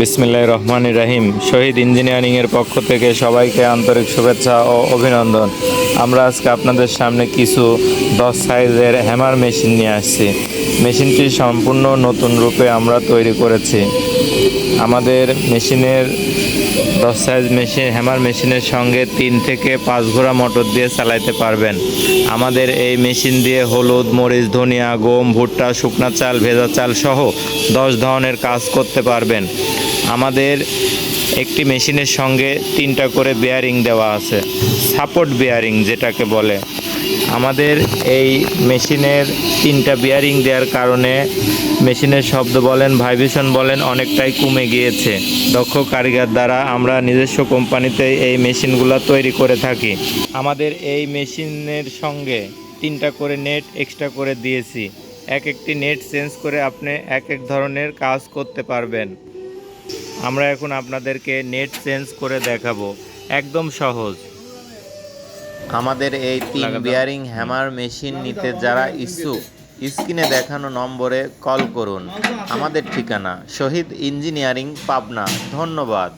বিসমিল্লাহ রহমান রাহিম। শহীদ ইঞ্জিনিয়ারিংয়ের পক্ষ থেকে সবাইকে আন্তরিক শুভেচ্ছা ও অভিনন্দন। আমরা আজকে আপনাদের সামনে কিছু দশ সাইজের হ্যামার মেশিন নিয়ে আসছি। মেশিনটি সম্পূর্ণ নতুন রূপে আমরা তৈরি করেছি। আমাদের মেশিনের দশ সাইজ মেশিন, হ্যামার মেশিনের সঙ্গে তিন থেকে পাঁচ ঘোড়া মোটর দিয়ে চালাইতে পারবেন। আমাদের এই মেশিন দিয়ে হলুদ, মরিচ, ধনিয়া, গম, ভুট্টা, শুকনা চাল, ভেজা চাল সহ দশ ধরনের কাজ করতে পারবেন। আমাদের একটি মেশিনের সঙ্গে তিনটা করে বেয়ারিং দেওয়া আছে সাপোর্ট বেয়ারিং যেটাকে বলে। আমাদের এই মেশিনের তিনটা বিয়ারিং দেওয়ার কারণে মেশিনের শব্দ বলেন ভাইব্রেশন বলেন, অনেকটাই কমে গিয়েছে। দক্ষ কারিগর দ্বারা আমরা নিজস্ব কোম্পানিতে এই মেশিনগুলো তৈরি করে থাকি। আমাদের এই মেশিনের সঙ্গে তিনটা করে নেট এক্সট্রা করে দিয়েছি। এক একটি নেট চেঞ্জ করে আপনি এক এক ধরনের কাজ করতে পারবেন। আমরা এখন আপনাদেরকে নেট চেঞ্জ করে দেখাবো। একদম সহজ। আমাদের এই তিন বিয়ারিং হ্যামার মেশিন নিতে যারা ইচ্ছুক স্ক্রিনে দেখানো নম্বরে কল করুন। আমাদের ঠিকানা শহীদ ইঞ্জিনিয়ারিং পাবনা। ধন্যবাদ।